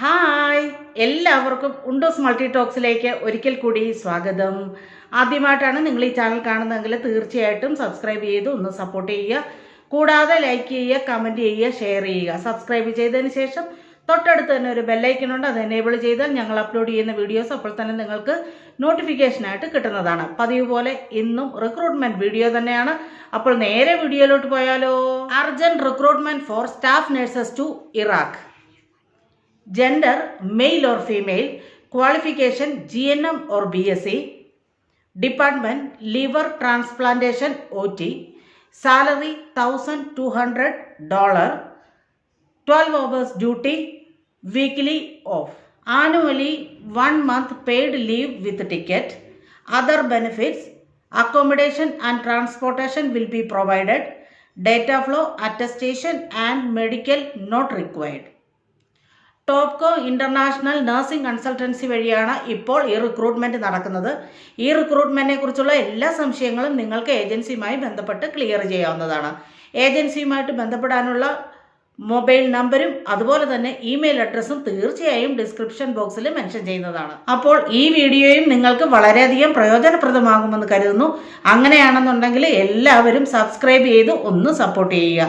Hi. എല്ലാവർക്കും ഉണ്ടോസ് multi ടോക്സിലേക്ക് ഒരിക്കൽ കൂടി സ്വാഗതം. ആദ്യമായിട്ടാണ് നിങ്ങൾ ഈ ചാനൽ കാണുന്നതെങ്കിൽ തീർച്ചയായിട്ടും സബ്സ്ക്രൈബ് ചെയ്ത് ഒന്ന് സപ്പോർട്ട് ചെയ്യുക. കൂടാതെ ലൈക്ക് ചെയ്യുക കമന്റ് ചെയ്യുക ഷെയർ ചെയ്യുക. സബ്സ്ക്രൈബ് ചെയ്തതിന് ശേഷം തൊട്ടടുത്ത് തന്നെ ഒരു ബെല്ലൈക്കൺ ഉണ്ട്. അത് എനേബിൾ ചെയ്താൽ ഞങ്ങൾ അപ്ലോഡ് ചെയ്യുന്ന വീഡിയോസ് അപ്പോൾ തന്നെ നിങ്ങൾക്ക് നോട്ടിഫിക്കേഷനായിട്ട് കിട്ടുന്നതാണ്. പതിവ് പോലെ ഇന്നും റിക്രൂട്ട്മെന്റ് വീഡിയോ തന്നെയാണ്. അപ്പോൾ നേരെ വീഡിയോയിലോട്ട് പോയാലോ? Urgent recruitment for staff nurses to Iraq gender male or female qualification gnm or bsc department liver transplantation ot salary 1200 dollar 12 hours duty weekly off. Annually one month paid leave with ticket. Other benefits accommodation and transportation will be provided. Data flow attestation and medical not required Topco international nursing consultancy വഴിയാണ് ഇപ്പോൾ ഈ recruitment നടക്കുന്നത്. ഈ റിക്രൂട്ട്മെന്റിനെ കുറിച്ചുള്ള എല്ലാ സംശയങ്ങളും നിങ്ങൾക്ക് ഏജൻസിയുമായി ബന്ധപ്പെട്ട് ക്ലിയർ ചെയ്യാവുന്നതാണ്. ഏജൻസിയുമായിട്ട് ബന്ധപ്പെടാനുള്ള മൊബൈൽ നമ്പരും അതുപോലെ തന്നെ ഇമെയിൽ അഡ്രസ്സും തീർച്ചയായും ഡിസ്ക്രിപ്ഷൻ ബോക്സിൽ മെൻഷൻ ചെയ്യുന്നതാണ്. അപ്പോൾ ഈ വീഡിയോയും നിങ്ങൾക്ക് വളരെയധികം പ്രയോജനപ്രദമാകുമെന്ന് കരുതുന്നു. അങ്ങനെയാണെന്നുണ്ടെങ്കിൽ എല്ലാവരും സബ്സ്ക്രൈബ് ചെയ്ത് ഒന്ന് സപ്പോർട്ട് ചെയ്യുക.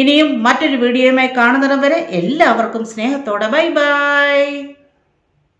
ഇനിയും മറ്റൊരു വീഡിയോയുമായി കാണുന്നിടം വരെ എല്ലാവർക്കും സ്നേഹത്തോടെ ബൈ ബൈ.